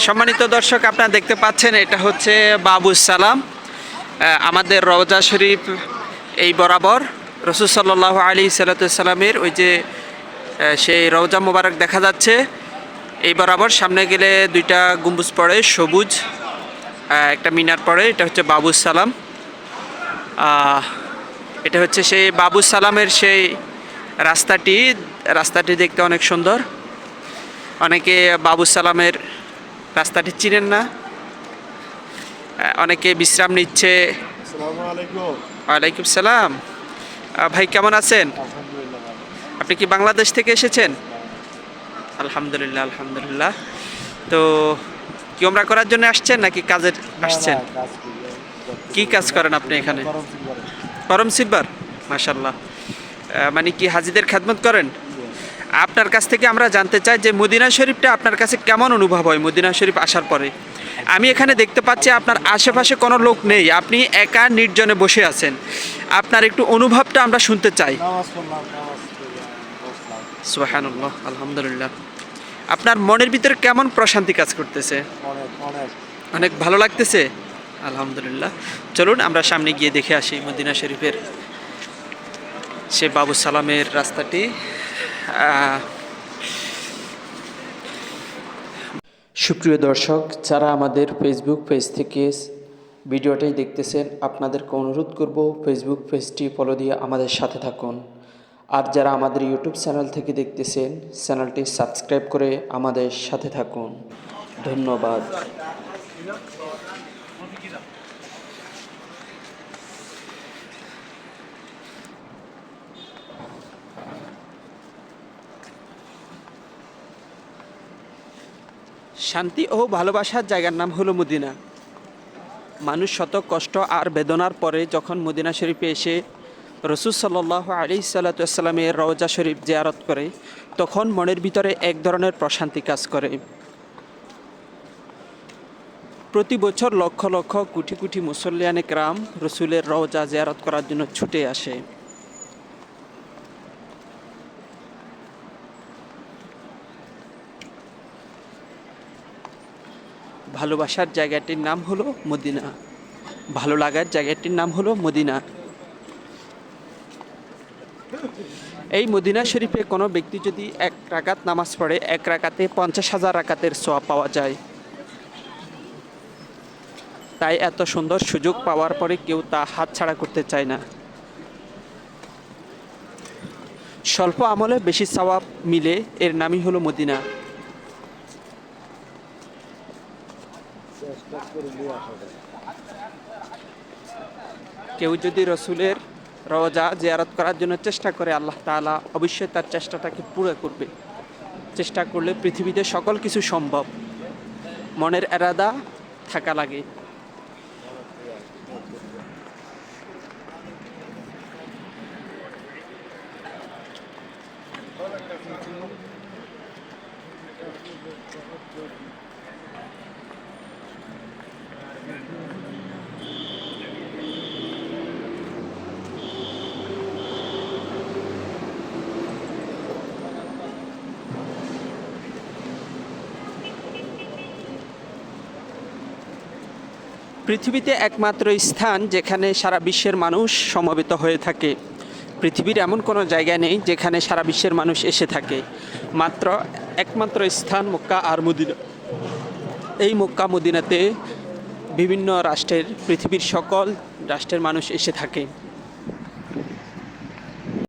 সম্মানিত দর্শক, আপনারা দেখতে পাচ্ছেন এটা হচ্ছে বাবু সালাম। আমাদের রওজা শরীফ এই বরাবর রসুল সাল্লাহ আলী সাল্লামের ওই যে সেই রওজা মোবারক দেখা যাচ্ছে। এই বরাবর সামনে গেলে দুইটা গম্বুজ পড়ে, সবুজ একটা মিনার পড়ে, এটা হচ্ছে বাবু সালাম। এটা হচ্ছে সেই বাবু সালামের সেই রাস্তাটি। রাস্তাটি দেখতে অনেক সুন্দর। অনেকে বাবু সালামের রাস্তাটি চিনেন না। অনেকে বিশ্রাম নিচ্ছে। ওয়ালাইকুম সালাম। ভাই কেমন আছেন? আপনি কি বাংলাদেশ থেকে এসেছেন? আলহামদুলিল্লাহ আলহামদুলিল্লাহ। তো কি ওমরা করার জন্য আসছেন নাকি কাজের আসছেন? কি কাজ করেন আপনি এখানে। করম সিলভার মাশাল্লাহ মানে কি হাজিদের খেদমত করেন? আপনার কাছ থেকে আমরা জানতে চাই যে মদিনা শরীফটা আপনার কাছে কেমন অনুভব হয় মদিনা শরীফ আসার পরে? আমি এখানে দেখতে পাচ্ছি আপনার আশেপাশে কোনো লোক নেই, আপনি একা নির্জনে বসে আছেন। আপনার একটু অনুভবটা আমরা শুনতে চাই। আলহামদুলিল্লাহ। আপনার মনের ভিতরে কেমন প্রশান্তি কাজ করতেছে? অনেক ভালো লাগতেছে? আলহামদুলিল্লাহ। চলুন, আমরা সামনে গিয়ে দেখে আসি মদিনা শরীফের সে বাবু সালামের রাস্তাটি। সুপ্রিয় দর্শক, যারা আমাদের ফেসবুক পেজ থেকে ভিডিওটাই দেখতেছেন, আপনাদেরকে অনুরোধ করব ফেসবুক পেজটি ফলো দিয়ে আমাদের সাথে থাকুন। আর যারা আমাদের ইউটিউব চ্যানেল থেকে দেখতেছেন চ্যানেলটি সাবস্ক্রাইব করে আমাদের সাথে থাকুন। ধন্যবাদ। শান্তি ও ভালোবাসার জায়গার নাম হলো মদিনা। মানুষ শত কষ্ট আর বেদনার পরে যখন মদিনা শরীফে এসে রসুল সাল্লাহ আলি সাল্লাতামের রওজা শরীফ জিয়ারত করে, তখন মনের ভিতরে এক ধরনের প্রশান্তি কাজ করে। প্রতি বছর লক্ষ লক্ষ কোটি কোটি মুসল্লিয়ানে গ্রাম রসুলের রওজা জিয়ারত করার জন্য ছুটে আসে। ভালোবাসার জায়গাটির নাম হলো মদিনা। ভালো লাগার জায়গাটির নাম হলো মদিনা। এই মদিনা শরীফে কোনো ব্যক্তি যদি এক রাকাত নামাজ পড়ে, এক রাকাতে পঞ্চাশ হাজার রাকাতের সোয়া পাওয়া যায়। তাই এত সুন্দর সুযোগ পাওয়ার পরে কেউ তা হাতছাড়া করতে চায় না। স্বল্প আমলে বেশি সওয়াব মিলে এর নামই হলো মদিনা চেষ্টা করলে আসা যায় কেউ যদি রসুলের রওজা জিয়ারত করার জন্য চেষ্টা করে, আল্লাহ তাআলা অবশ্যই তার চেষ্টাটাকে পুরো করবে। চেষ্টা করলে পৃথিবীতে সকল কিছু সম্ভব। মনের এরাদা থাকা লাগে। পৃথিবীতে একমাত্র স্থান যেখানে সারা বিশ্বের মানুষ সমবেত হয়ে থাকে। পৃথিবীর এমন কোনো জায়গা নেই যেখানে সারা বিশ্বের মানুষ এসে থাকে। মাত্র একমাত্র স্থান মক্কা আর মদিনা এই মক্কা মদিনাতে বিভিন্ন রাষ্ট্রের পৃথিবীর সকল রাষ্ট্রের মানুষ এসে থাকে।